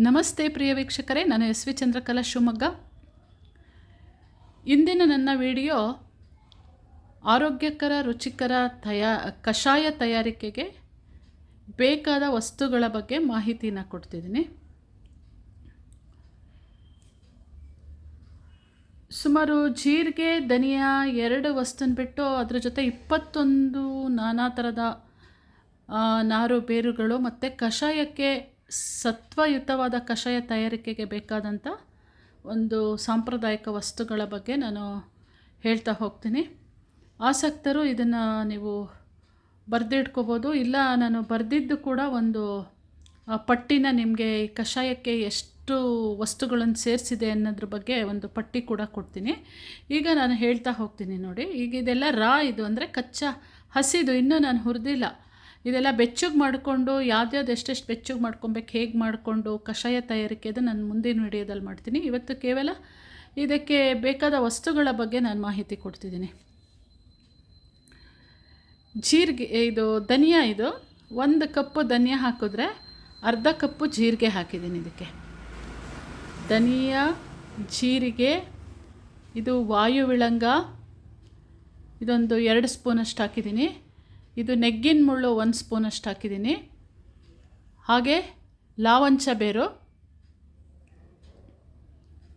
ನಮಸ್ತೆ ಪ್ರಿಯ ವೀಕ್ಷಕರೇ, ನಾನು ಎಸ್ ವಿ ಚಂದ್ರಕಲಾ ಶಿವಮೊಗ್ಗ. ಇಂದಿನ ನನ್ನ ವಿಡಿಯೋ ಆರೋಗ್ಯಕರ, ರುಚಿಕರ ತಯಾ, ಕಷಾಯ ತಯಾರಿಕೆಗೆ ಬೇಕಾದ ವಸ್ತುಗಳ ಬಗ್ಗೆ ಮಾಹಿತಿನ ಕೊಡ್ತಿದ್ದೀನಿ. ಸುಮಾರು ಜೀರಿಗೆ, ಧನಿಯಾ ಎರಡು ವಸ್ತುನ ಬಿಟ್ಟು ಅದ್ರ ಜೊತೆ ಇಪ್ಪತ್ತೊಂದು ನಾನಾ ಥರದ ನಾರು, ಬೇರುಗಳು ಮತ್ತು ಕಷಾಯಕ್ಕೆ ಸತ್ವಯುತವಾದ ಕಷಾಯ ತಯಾರಿಕೆಗೆ ಬೇಕಾದಂಥ ಒಂದು ಸಾಂಪ್ರದಾಯಿಕ ವಸ್ತುಗಳ ಬಗ್ಗೆ ನಾನು ಹೇಳ್ತಾ ಹೋಗ್ತೀನಿ. ಆಸಕ್ತರು ಇದನ್ನು ನೀವು ಬರೆದಿಟ್ಕೋಬೋದು. ಇಲ್ಲ, ನಾನು ಬರೆದಿದ್ದು ಕೂಡ ಒಂದು ಪಟ್ಟಿನ ನಿಮಗೆ ಕಷಾಯಕ್ಕೆ ಎಷ್ಟು ವಸ್ತುಗಳನ್ನು ಸೇರಿಸಿದೆ ಅನ್ನೋದ್ರ ಬಗ್ಗೆ ಒಂದು ಪಟ್ಟಿ ಕೂಡ ಕೊಡ್ತೀನಿ. ಈಗ ನಾನು ಹೇಳ್ತಾ ಹೋಗ್ತೀನಿ ನೋಡಿ. ಈಗ ಇದೆಲ್ಲ ರಾ ಇದು ಅಂದರೆ ಕಚ್ಚಾ ಹಸಿದು, ಇನ್ನೂ ನಾನು ಹುರಿದಿಲ್ಲ. ಇದೆಲ್ಲ ಬೆಚ್ಚಗೆ ಮಾಡಿಕೊಂಡು ಯಾವ್ದ್ಯಾವ್ದು ಎಷ್ಟೆಷ್ಟು ಬೆಚ್ಚಗೆ ಮಾಡ್ಕೊಬೇಕು, ಹೇಗೆ ಮಾಡಿಕೊಂಡು, ಕಷಾಯ ತಯಾರಿಕೆ ಅದು ನಾನು ಮುಂದಿನ ವಿಡಿಯೋದಲ್ಲಿ ಮಾಡ್ತೀನಿ. ಇವತ್ತು ಕೇವಲ ಇದಕ್ಕೆ ಬೇಕಾದ ವಸ್ತುಗಳ ಬಗ್ಗೆ ನಾನು ಮಾಹಿತಿ ಕೊಡ್ತಿದ್ದೀನಿ. ಜೀರಿಗೆ, ಇದು ಧನಿಯಾ ಇದು. ಒಂದು ಕಪ್ಪು ಧನಿಯಾ ಹಾಕಿದ್ರೆ ಅರ್ಧ ಕಪ್ಪು ಜೀರಿಗೆ ಹಾಕಿದ್ದೀನಿ ಇದಕ್ಕೆ. ಧನಿಯಾ, ಜೀರಿಗೆ, ಇದು ವಾಯುವಿಳಂಗ ಇದೊಂದು ಎರಡು ಸ್ಪೂನಷ್ಟು ಹಾಕಿದ್ದೀನಿ. ಇದು ನೆಗ್ಗಿನ ಮುಳ್ಳು ಒಂದು ಸ್ಪೂನಷ್ಟು ಹಾಕಿದ್ದೀನಿ ಹಾಗೆ ಲಾವಂಚ ಬೇರು.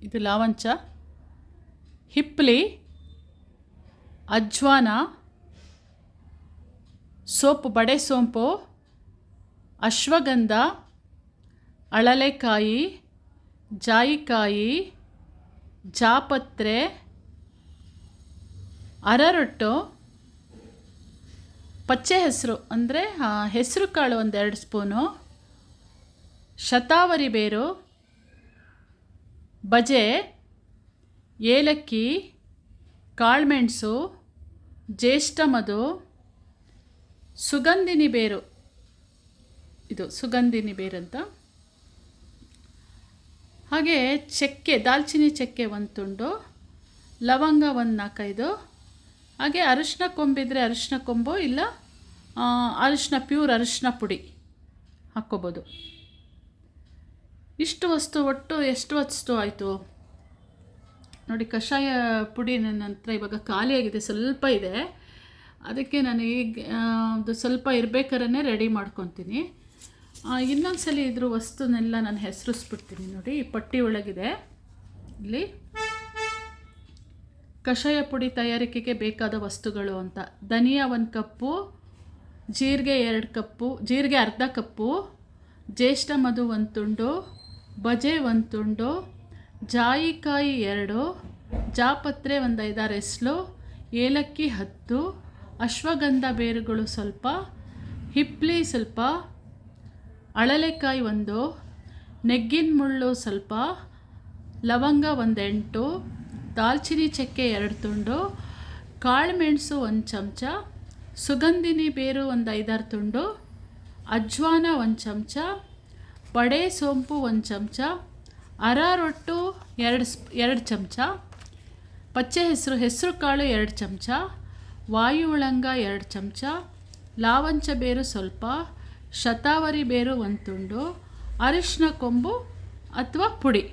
ಇದು ಲಾವಂಚ. ಹಿಪ್ಪಲಿ ಅಜ್ವಾನ. ಸೋಪು, ಬಡೆ ಸೋಂಪು. ಅಶ್ವಗಂಧ. ಅಳಲೆಕಾಯಿ. ಜಾಯಿಕಾಯಿ. ಜಾಪತ್ರೆ. ಅರರೊಟ್ಟು. ಪಚ್ಚೆ ಹೆಸರು ಅಂದರೆ ಹೆಸರು ಕಾಳು ಒಂದೆರಡು ಸ್ಪೂನು, ಶತಾವರಿ ಬೇರು, ಬಜೆ, ಏಲಕ್ಕಿ, ಕಾಳುಮೆಣಸು ಜ್ಯೇಷ್ಠಮದು ಸುಗಂಧಿನಿ ಬೇರು. ಇದು ಸುಗಂಧಿನಿ ಬೇರಂತ. ಹಾಗೆ ಚಕ್ಕೆ ದಾಲ್ಚಿನ್ನಿ ಚಕ್ಕೆ ಒಂದು ತುಂಡು, ಲವಂಗ ಒಂದು ನಾಲ್ಕೈದು ಹಾಗೆ ಅರಿಶಿನ ಕೊಂಬಿದ್ರೆ ಅರಿಶಿನ ಕೊಂಬು, ಇಲ್ಲ ಅರಿಶಿನ ಪ್ಯೂರ್ ಅರಿಶಿನ ಪುಡಿ ಹಾಕ್ಕೋಬೋದು. ಇಷ್ಟು ವಸ್ತು ಒಟ್ಟು ಎಷ್ಟು ವಸ್ತು ಆಯಿತು? ನೋಡಿ, ಕಷಾಯ ಪುಡಿ ನನ್ನ ಹತ್ರ ಇವಾಗ ಖಾಲಿಯಾಗಿದೆ, ಸ್ವಲ್ಪ ಇದೆ. ಅದಕ್ಕೆ ನಾನು ಈಗ ಒಂದು ಸ್ವಲ್ಪ ಇರಬೇಕಾರೇ ರೆಡಿ ಮಾಡ್ಕೊತೀನಿ. ಇನ್ನೊಂದು ಸಲ ಇದ್ರ ವಸ್ತುನೆಲ್ಲ ನಾನು ಹೆಸರಿಸ್ಬಿಡ್ತೀನಿ ನೋಡಿ ಪಟ್ಟಿ ಒಳಗಿದೆ. ಇಲ್ಲಿ. ಕಷಾಯ ಪುಡಿ ತಯಾರಿಕೆಗೆ ಬೇಕಾದ ವಸ್ತುಗಳು ಅಂತ. ಧನಿಯಾ ಒಂದು ಕಪ್ಪು, ಜೀರಿಗೆ ಎರಡು ಕಪ್ಪು, ಜೀರಿಗೆ ಅರ್ಧ ಕಪ್ಪು, ಜ್ಯೇಷ್ಠ ಮಧು ಒಂದು ತುಂಡು, ಬಜೆ ಒಂದು ತುಂಡು, ಜಾಯಿಕಾಯಿ ಎರಡು, ಜಾಪತ್ರೆ ಒಂದು ಐದಾರು ಎಸ್ಲು, ಏಲಕ್ಕಿ ಹತ್ತು, ಅಶ್ವಗಂಧ ಬೇರುಗಳು ಸ್ವಲ್ಪ, ಹಿಪ್ಲಿ ಸ್ವಲ್ಪ, ಅಳಲೆಕಾಯಿ ಒಂದು, ನೆಗ್ಗಿನ ಮುಳ್ಳು ಸ್ವಲ್ಪ, ಲವಂಗ ಒಂದು ಎಂಟು ದಾಲ್ಚಿನ್ನಿ ಚಕ್ಕೆ ಎರಡು ತುಂಡು, ಕಾಳುಮೆಣಸು ಒಂದು ಚಮಚ, ಸುಗಂಧಿನಿ ಬೇರು ಒಂದು ಐದಾರು ತುಂಡು, ಅಜ್ವಾನ ಒಂದು ಚಮಚ ಬಡೆ ಸೋಂಪು ಒಂದು ಚಮಚ ಅರಾರೊಟ್ಟು ಎರಡು ಸ್ಪ್, ಎರಡು ಚಮಚ, ಪಚ್ಚೆ ಹೆಸರು ಹೆಸರು ಕಾಳು ಎರಡು ಚಮಚ, ವಾಯು ಉಳಂಗ ಎರಡು ಚಮಚ, ಲಾವಂಚ ಬೇರು ಸ್ವಲ್ಪ, ಶತಾವರಿ ಬೇರು ಒಂದು ತುಂಡು ಅರಿಶಿನ ಕೊಂಬು ಅಥವಾ ಪುಡಿ.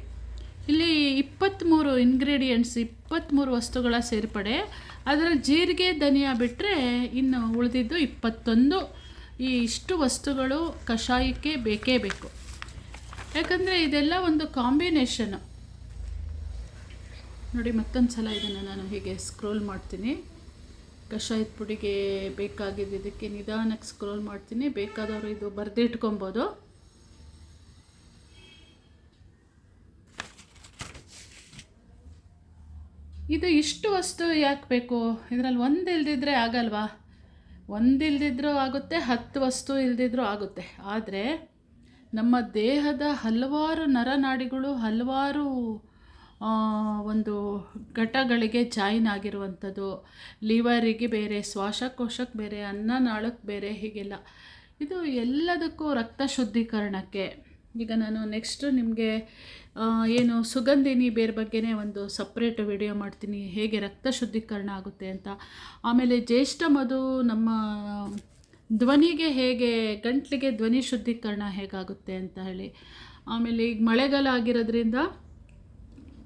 ಇಲ್ಲಿ ಇಪ್ಪತ್ತ್ಮೂರು ಇಂಗ್ರೀಡಿಯೆಂಟ್ಸ್ ಇಪ್ಪತ್ತ್ಮೂರು ವಸ್ತುಗಳ ಸೇರ್ಪಡೆ. ಅದರಲ್ಲಿ ಜೀರಿಗೆ, ಧನಿಯಾ ಬಿಟ್ಟರೆ ಇನ್ನು ಉಳಿದಿದ್ದು ಇಪ್ಪತ್ತೊಂದು. ಈ ಇಷ್ಟು ವಸ್ತುಗಳು ಕಷಾಯಕ್ಕೆ ಬೇಕೇ ಬೇಕು. ಯಾಕಂದರೆ ಇದೆಲ್ಲ ಒಂದು ಕಾಂಬಿನೇಷನು. ನೋಡಿ ಮತ್ತೊಂದು ಸಲ ಇದನ್ನು ನಾನು ಹೀಗೆ ಸ್ಕ್ರೋಲ್ ಮಾಡ್ತೀನಿ. ಕಷಾಯದ ಪುಡಿಗೆ ಬೇಕಾಗಿದ್ದು ಇದಕ್ಕೆ ನಿಧಾನಕ್ಕೆ ಸ್ಕ್ರೋಲ್ ಮಾಡ್ತೀನಿ. ಬೇಕಾದವರು ಇದು ಬರೆದಿಟ್ಕೊಬೋದು ಇದು ಇಷ್ಟು ವಸ್ತು ಯಾಕೆ ಬೇಕು? ಇದರಲ್ಲಿ ಒಂದು ಇಲ್ದಿದ್ರೆ ಆಗಲ್ವಾ? ಒಂದು ಇಲ್ದಿದ್ರೂ ಆಗುತ್ತೆ, ಹತ್ತು ವಸ್ತು ಇಲ್ದಿದ್ರೂ ಆಗುತ್ತೆ. ಆದರೆ ನಮ್ಮ ದೇಹದ ಹಲವಾರು ನರನಾಡಿಗಳು ಹಲವಾರು ಒಂದು ಘಟಗಳಿಗೆ ಜಾಯಿನ್ ಆಗಿರುವಂಥದ್ದು. ಲಿವರಿಗೆ ಬೇರೆ ಶ್ವಾಸಕೋಶಕ್ಕೆ ಬೇರೆ ಅನ್ನನಾಳಕ್ಕೆ ಬೇರೆ, ಹೀಗೆಲ್ಲ. ಇದು ಎಲ್ಲದಕ್ಕೂ ರಕ್ತ ಶುದ್ಧೀಕರಣಕ್ಕೆ. ಈಗ ನಾನು ನೆಕ್ಸ್ಟ್ ನಿಮಗೆ ಏನು ಸುಗಂಧಿನಿ ಬೇರೆ ಬಗ್ಗೆನೇ ಒಂದು ಸಪ್ರೇಟ್ ವಿಡಿಯೋ ಮಾಡ್ತೀನಿ. ಹೇಗೆ ರಕ್ತ ಶುದ್ಧೀಕರಣ ಆಗುತ್ತೆ ಅಂತ. ಆಮೇಲೆ ಜ್ಯೇಷ್ಠ ಮಧು ನಮ್ಮ ಧ್ವನಿಗೆ ಹೇಗೆ, ಗಂಟ್ಲಿಗೆ ಧ್ವನಿ ಶುದ್ಧೀಕರಣ ಹೇಗಾಗುತ್ತೆ ಅಂತ ಹೇಳಿ. ಆಮೇಲೆ ಈಗ ಮಳೆಗಾಲ ಆಗಿರೋದ್ರಿಂದ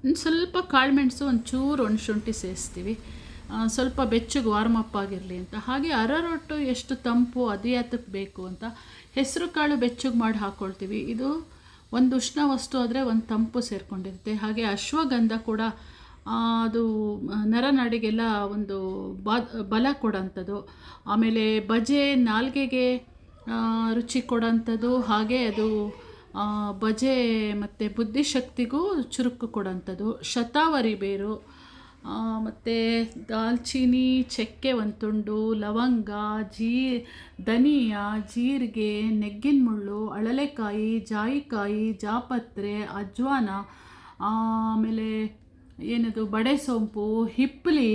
ಒಂದು ಸ್ವಲ್ಪ ಕಾಳುಮೆಣಸು ಒಂಚೂರು ಒಂದು ಶುಂಠಿ ಸೇರಿಸ್ತೀವಿ ಸ್ವಲ್ಪ ಬೆಚ್ಚಗೆ ವಾರ್ಮ್ ಅಪ್ ಆಗಿರಲಿ ಅಂತ. ಹಾಗೆ ಅರರೊಟ್ಟು ಎಷ್ಟು ತಂಪು ಅದಿಯಾತಕ್ಕೆ ಬೇಕು ಅಂತ. ಹೆಸರು ಕಾಳು ಬೆಚ್ಚಗೆ ಮಾಡಿ ಹಾಕ್ಕೊಳ್ತೀವಿ ಇದು ಒಂದು ಉಷ್ಣ ವಸ್ತು ಆದರೆ ಒಂದು ತಂಪು ಸೇರಿಕೊಂಡಿರುತ್ತೆ. ಹಾಗೆ ಅಶ್ವಗಂಧ ಕೂಡ ಅದು ನರನಾಡಿಗೆಲ್ಲ ಒಂದು ಬಾ, ಬಲ ಕೊಡೋಂಥದ್ದು. ಆಮೇಲೆ ಬಜೆ ನಾಲ್ಗೆಗೆ ರುಚಿ ಕೊಡೋಂಥದ್ದು. ಹಾಗೆ ಅದು ಬಜೆ ಮತ್ತು ಬುದ್ಧಿಶಕ್ತಿಗೂ ಚುರುಕು ಕೊಡೋಂಥದ್ದು. ಶತಾವರಿ ಬೇರು ಮತ್ತು ದಾಲ್ಚಿನ್ನಿ ಚಕ್ಕೆ ಒಂದು ತುಂಡು ಲವಂಗ ಜೀ ಧನಿಯಾ, ಜೀರಿಗೆ ನೆಗ್ಗಿನ ಮುಳ್ಳು ಅಳಲೆಕಾಯಿ, ಜಾಯಿಕಾಯಿ, ಜಾಪತ್ರೆ, ಅಜ್ವಾನ, ಆಮೇಲೆ ಏನದು, ಬಡೆ ಸೋಂಪು ಹಿಪ್ಪಲಿ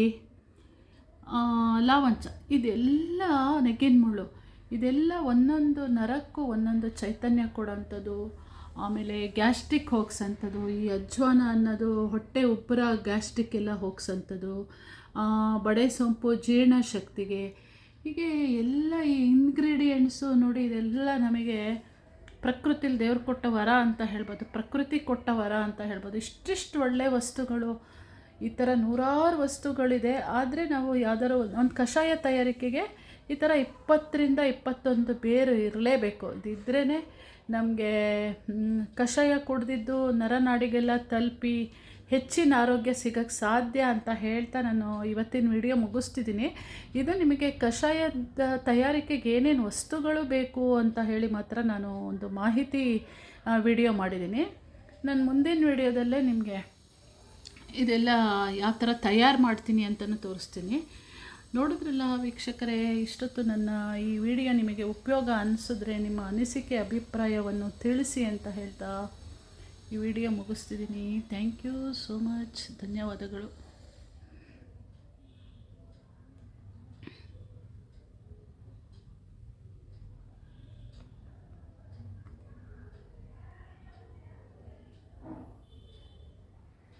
ಲವಂಚ, ಇದೆಲ್ಲ ನೆಗ್ಗಿನ ಮುಳ್ಳು ಇದೆಲ್ಲ ಒಂದೊಂದು ನರಕ್ಕೂ ಒಂದೊಂದು ಚೈತನ್ಯ ಕೊಡೋಂಥದ್ದು. ಆಮೇಲೆ ಗ್ಯಾಸ್ಟ್ರಿಕ್ ಹೋಗ್ಸಂಥದ್ದು ಈ ಅಜ್ವಾನ ಅನ್ನೋದು ಹೊಟ್ಟೆ ಉಬ್ಬರ ಗ್ಯಾಸ್ಟ್ರಿಕ್ ಎಲ್ಲ ಹೋಗ್ಸಂಥದ್ದು ಬಡೆ ಸೊಂಪು ಜೀರ್ಣಶಕ್ತಿಗೆ ಹೀಗೆ ಎಲ್ಲ ಈ ಇಂಗ್ರೀಡಿಯೆಂಟ್ಸು ನೋಡಿ ಇದೆಲ್ಲ ನಮಗೆ ಪ್ರಕೃತಿಲಿ ದೇವ್ರು ಕೊಟ್ಟ ವರ ಅಂತ ಹೇಳ್ಬೋದು, ಪ್ರಕೃತಿ ಕೊಟ್ಟ ವರ ಅಂತ ಹೇಳ್ಬೋದು. ಇಷ್ಟಿಷ್ಟು ಒಳ್ಳೆಯ ವಸ್ತುಗಳು, ಈ ಥರ ನೂರಾರು ವಸ್ತುಗಳಿದೆ. ಆದರೆ ನಾವು ಯಾವ್ದಾರು ಒಂದು ಕಷಾಯ ತಯಾರಿಕೆಗೆ ಈ ಥರ ಇಪ್ಪತ್ತರಿಂದ ಇಪ್ಪತ್ತೊಂದು ಬೇರು ಇರಲೇಬೇಕು. ಇದಿದ್ರೇ ನಮಗೆ ಕಷಾಯ ಕುಡ್ದಿದ್ದು ನರನಾಡಿಗೆಲ್ಲ ತಲುಪಿ ಹೆಚ್ಚಿನ ಆರೋಗ್ಯ ಸಿಗೋಕ್ಕೆ ಸಾಧ್ಯ ಅಂತ ಹೇಳ್ತಾ ನಾನು ಇವತ್ತಿನ ವಿಡಿಯೋ ಮುಗಿಸ್ತಿದ್ದೀನಿ. ಇದು ನಿಮಗೆ ಕಷಾಯದ ತಯಾರಿಕೆಗೆ ಏನೇನು ವಸ್ತುಗಳು ಬೇಕು ಅಂತ ಹೇಳಿ ಮಾತ್ರ ನಾನು ಒಂದು ಮಾಹಿತಿ ವಿಡಿಯೋ ಮಾಡಿದ್ದೀನಿ. ನಾನು ಮುಂದಿನ ವಿಡಿಯೋದಲ್ಲೇ ನಿಮಗೆ ಇದೆಲ್ಲ ಯಾವ ಥರ ತಯಾರು ಮಾಡ್ತೀನಿ ಅಂತಲೂ ತೋರಿಸ್ತೀನಿ. ನೋಡಿದ್ರಲ್ಲ ವೀಕ್ಷಕರೇ, ಇಷ್ಟೊತ್ತು ನನ್ನ ಈ ವಿಡಿಯೋ ನಿಮಗೆ ಉಪಯೋಗ ಅನಿಸಿದ್ರೆ, ನಿಮ್ಮ ಅನಿಸಿಕೆ, ಅಭಿಪ್ರಾಯವನ್ನು ತಿಳಿಸಿ ಅಂತ ಹೇಳ್ತಾ ಈ ವಿಡಿಯೋ ಮುಗಿಸ್ತಿದ್ದೀನಿ. ಥ್ಯಾಂಕ್ ಯು ಸೋ ಮಚ್ ಧನ್ಯವಾದಗಳು.